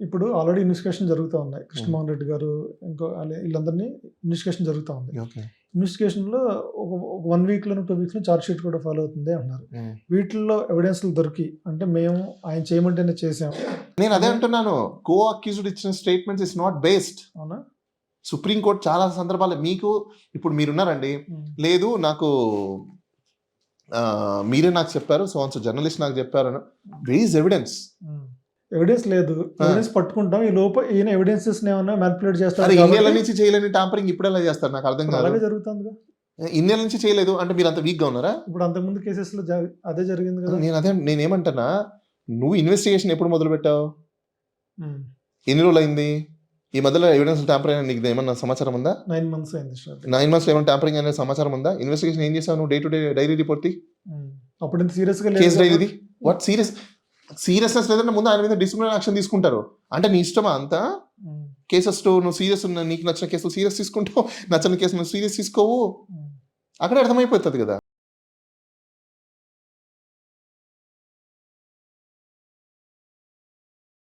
ఇప్పుడు already investigation జరుగుతూ ఉన్నాయి. కృష్ణమోహన్ రెడ్డి గారు ఇంకో వాళ్ళ- వీళ్ళందరినీ ఇన్వెస్టిగేషన్ జరుగుతూ ఉంది. ఓకే ఇన్వెస్టిగేషన్లో ఒక వన్ వీక్లో టూ వీక్స్లో చార్జ్ షీట్ కూడా ఫాలో అవుతుంది అన్నారు వీటిల్లో ఎవిడెన్స్లు దొరికి అంటే మేము ఆయన చేయమంటేనే చేసాం నేను అదే అంటున్నాను. కో అక్యూజ్డ్ ఇచ్చిన స్టేట్మెంట్స్ ఇస్ నాట్ బేస్డ్ అవునా? సుప్రీంకోర్టు చాలా సందర్భాలు మీకు ఇప్పుడు మీరున్నారండి. లేదు నాకు మీరే నాకు చెప్పారు సో జర్నలిస్ట్ నాకు చెప్పారు వే ఇస్ ఎవిడెన్స్ ఎవిడెన్స్ లేదు. ఎవిడెన్స్ పట్టుకుంటాం. ఈ లోపల ఈయన ఎవిడెన్సెస్ ఏమన్నా మ్యానిపులేట్ చేస్తారు ఇన్నేళ్ళ నుంచి చేయలేని టాంపరింగ్ ఇప్పుడు ఎలా చేస్తారు? నాకు అర్థం కాదు. అలాగే జరుగుతుందిగా. ఇన్నేళ్ళ నుంచి చేయలేదు. అంటే మీరు అంత వీక్గా ఉన్నారా? ఇప్పుడు అంతకుముందు కేసెస్లో జ- అదే జరిగింది కదా. నేను అదే నేనేమంటున్నా నువ్వు ఇన్వెస్టిగేషన్ ఎప్పుడు మొదలు పెట్టావు. ఎన్ని రోజులు అయింది ఈ మధ్యలో ఎవిడెన్స్ ట్యాంపర్ అయినా నీకు ఏమన్నా సమాచారం ఉందా? నైన్ మంత్స్ అయింది నైన్ మంత్స్ ఏమైనా ట్యాంపరింగ్ అనే సమాచారం ఉందా? ఇన్వెస్టిగేషన్ ఏం చేసావు నువ్వు? Day to day diary report. అప్పుడు ఇంత సీరియస్గా కేసు డైరీది వాట్ సీరియస్ సీరియస్నెస్ లేదంటే ముందు ఆయన మీద డిసిప్లినరీ యాక్షన్ తీసుకుంటారు అంటే నీ ఇష్టమా అంతా. కేసెస్ నువ్వు సీరియస్ ఉన్న నీకు నచ్చిన కేసు సీరియస్ తీసుకుంటావు నచ్చని కేసు నువ్వు సీరియస్ తీసుకోవు. అక్కడే అర్థమైపోతుంది కదా